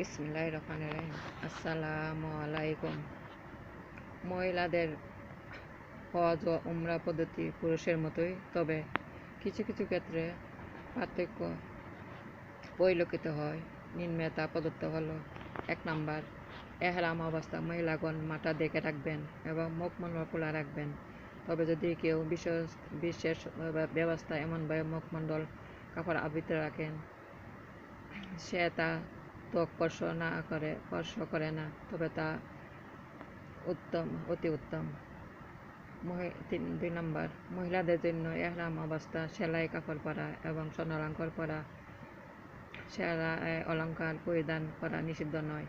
বিসমিল্লাহ রহমান রহিম আসসালামু আলাইকুম মহিলাদের হজ ও উমরা পদ্ধতি পুরুষের মতোই, তবে কিছু কিছু ক্ষেত্রে পার্থক্য পরিলক্ষিত হয়। নিম্নে তা প্রদত্ত হলো, এক নাম্বার, এহরাম অবস্থা। মহিলাগণ মাথা দেখে রাখবেন এবং মুখ মন্ডল খোলা রাখবেন। তবে যদি কেউ বিশেষ বিশেষ ব্যবস্থা এমনভাবে মুখমণ্ডল কাপড় আবৃত রাখেন, সে তা ত্বক স্পর্শ না করে, স্পর্শ করে না, তবে তা উত্তম, অতি উত্তম। তিন, দুই নম্বর, মহিলাদের জন্য এহরাম অবস্থা, সেলাই কাপড় পরা এবং স্বর্ণালঙ্কার পরা সেলাই অলঙ্কার পরিধান করা নিষিদ্ধ নয়।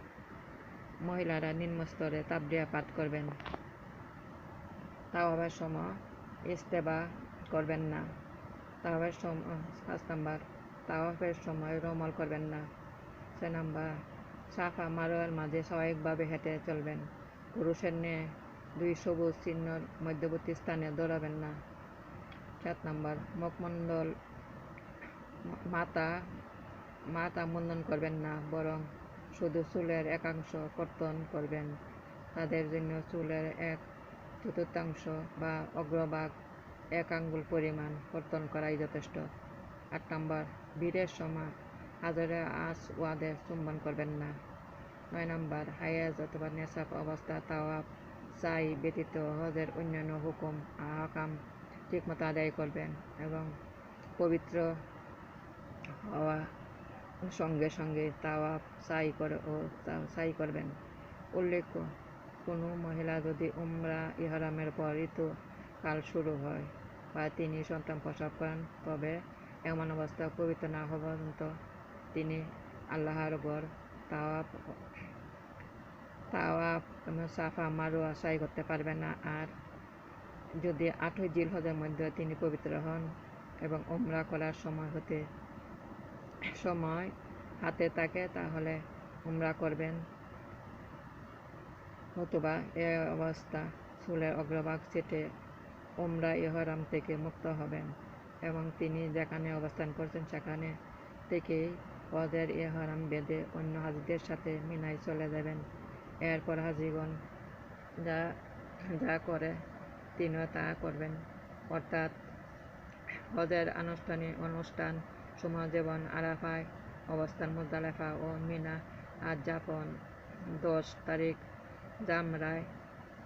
মহিলারা নিম্ন স্তরে তাবরিয়া পাঠ করবেন। তাওয়াবের সময় ইস্তেবা করবেন না। তাওয়াবের সময় পাঁচ নাম্বার তাওয়াফের সময় রোমল করবেন না। ছয় নাম্বার সাফা মারোয়ার মাঝে স্বাভাবিকভাবে হেঁটে চলবেন। পুরুষের নিয়ে দুই সবুজ চিহ্নর মধ্যবর্তী স্থানে দৌড়াবেন না। সাত নাম্বার, মুখমণ্ডল মাথা মাথা মুন্ডন করবেন না, বরং শুধু চুলের একাংশ কর্তন করবেন। তাদের জন্য চুলের এক চতুর্থাংশ বা অগ্রভাগ এক আঙ্গুল পরিমাণ কর্তন করাই যথেষ্ট। আট নম্বর বীরের সময় হাজারে আস ওয়াদের চুম্বন করবেন না। নয় নম্বর, হায়াজ অথবা নেশাব অবস্থা তাওয়াব চাই ব্যতীত হজের অন্যান্য হুকুম আকাম ঠিকমতো আদায় করবেন এবং পবিত্র হওয়া সঙ্গে সঙ্গে তাওয়াব সাই করে ও সাই করবেন। উল্লেখ্য, কোনো মহিলা যদি উমরা, ইহরামের পর ঋতুকাল শুরু হয় বা তিনি সন্তান প্রসব করেন, তবে এমন অবস্থা পবিত্র না হওয়া পর্যন্ত তিনি আল্লাহর গড় তাওয়াব তাওয়াব সাফা মারুয়া সাই করতে পারবেন না। আর যদি আঠই জিল হজের মধ্যে তিনি পবিত্র হন এবং উমরা করার সময় হতে, সময় হাতে থাকে, তাহলে উমরা করবেন। নতুবা এ অবস্থা চুলের অগ্রভাগ চেটে উমরা ইহরাম থেকে মুক্ত হবেন এবং তিনি যেখানে অবস্থান করছেন সেখানে থেকেই হজের ইহরাম বেঁধে অন্য হাজিদের সাথে মিনায় চলে যাবেন। এরপর হাজিগণ যা যা করে তিনিও তা করবেন। অর্থাৎ হজের আনুষ্ঠানিক অনুষ্ঠান সময় যেমন আরাফায়, অবস্থান মুদালেফা ও মিনা আর যাপন, দশ তারিখ জামরায়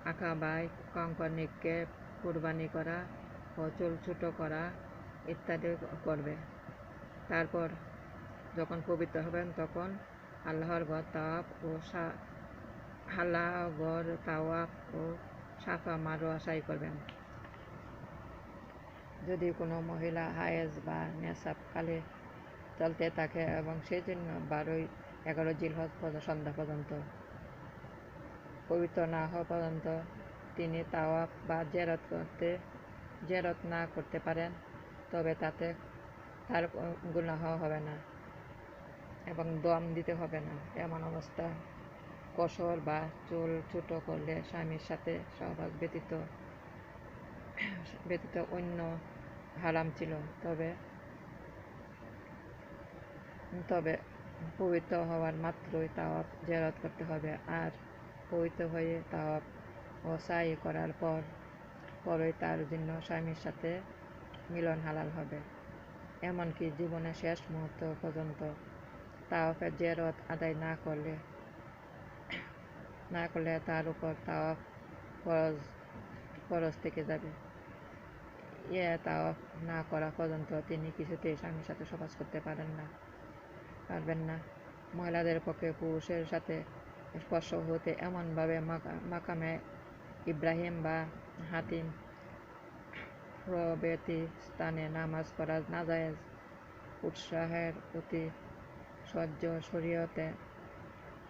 আঁকাবাই কঙ্কর নিক্ষেপ কুরবানি করা ও চুল ছোটো করা ইত্যাদি করবে। তারপর যখন পবিত্র হবেন, তখন আল্লাহর ঘর তাওয়াফ ও আল্লাহ ঘর তাওয়াফ ও সাফা মারোয়া সাই করবেন। যদি কোনো মহিলা হায়েজ বা নেশাব কালে চলতে থাকে এবং সেই জন্য বারোই এগারো জিলহজ সন্ধ্যা পর্যন্ত পবিত্র না হওয়া পর্যন্ত তিনি তাওয়াফ বা জেরত করতে, জেরত না করতে পারেন, তবে তাতে তার গুনাহ হবে না। এবং দম দিতে হবে না। এমন অবস্থা। কসর বা চুল ছোটো করলে স্বামীর সাথে সহবাস ব্যতীত ব্যতীত অন্য হারাম ছিল। তবে তবে পবিত্র হওয়ার মাত্রই তাওয়াব জেরত করতে হবে। আর পবিত্র হয়ে তাওয়াব ও সাই করার পর, পরই তার জন্য স্বামীর সাথে মিলন হালাল হবে। এমনকি জীবনের শেষ মুহূর্ত পর্যন্ত তাওয়াফের জেরত আদায় না করলে না করলে তার উপর তাওয়াফ ফরজ ফরজ থেকে যাবে। ইয়ে তাওয়াফ না করা পর্যন্ত তিনি কিছুতেই স্বামীর সাথে সবাস করতে পারেন না, পারবেন না। মহিলাদের পক্ষে পুরুষের সাথে স্পর্শ হতে এমনভাবে মাকামে ইব্রাহিম বা হাতিম প্রভৃতি স্থানে নামাজ পড়া নাজায়েজ, উৎসাহের প্রতি সহ্য শরীয়তে,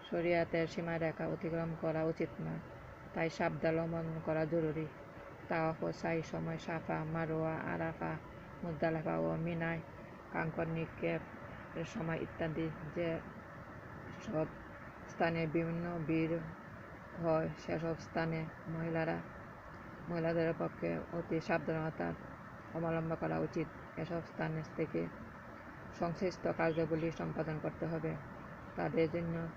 শরিয়াতের সীমারেখা অতিক্রম করা উচিত নয় তাই সাবধান অবলম্বন করা জরুরি। তাওয়াফ ও সাই সময় সাফা মারোয়া আরাফা, মুদালাফা ও মিনায় কাঙ্কর নিক্ষেপ সময় ইত্যাদি যে সব স্থানে বিভিন্ন বীর হয়, সেসব স্থানে মহিলারা, মহিলাদের পক্ষে অতি সাবধানতা অবলম্বন করা উচিত। এসব স্থান থেকে সংশ্লিষ্ট কার্যাবলী সম্পাদন করতে হবে। তাদের জন্য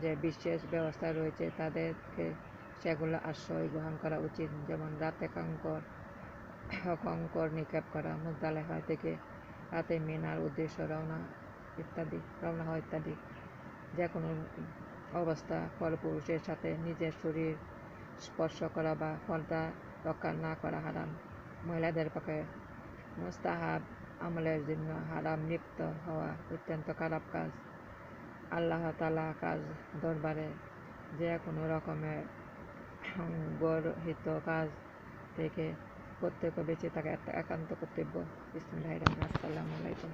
যে বিশেষ ব্যবস্থা রয়েছে, তাদেরকে সেগুলো আশ্রয় গ্রহণ করা উচিত। যেমন, রাতে কঙ্কর কঙ্কর নিক্ষেপ করা মুগদালেহা থেকে রাতে মিনার উদ্দেশ্য রওনা ইত্যাদি, রওনা হওয়া ইত্যাদি। যে কোনো অবস্থা পরপুরুষের সাথে নিজের শরীর স্পর্শ করা বা পর্দা রক্ষা না করা হারাম মহিলাদের পক্ষে মুস্তাহাব আমলের জন্য হারাম, লিপ্ত হওয়া অত্যন্ত খারাপ কাজ। আল্লাহ তালা কাজ দরবারে যে কোনো রকমের গর্হিত কাজ থেকে প্রত্যেক বেঁচে থাকা একান্ত কর্তব্য। বিসমুল্লাহ রহমান আসসালামু আলাইকুম।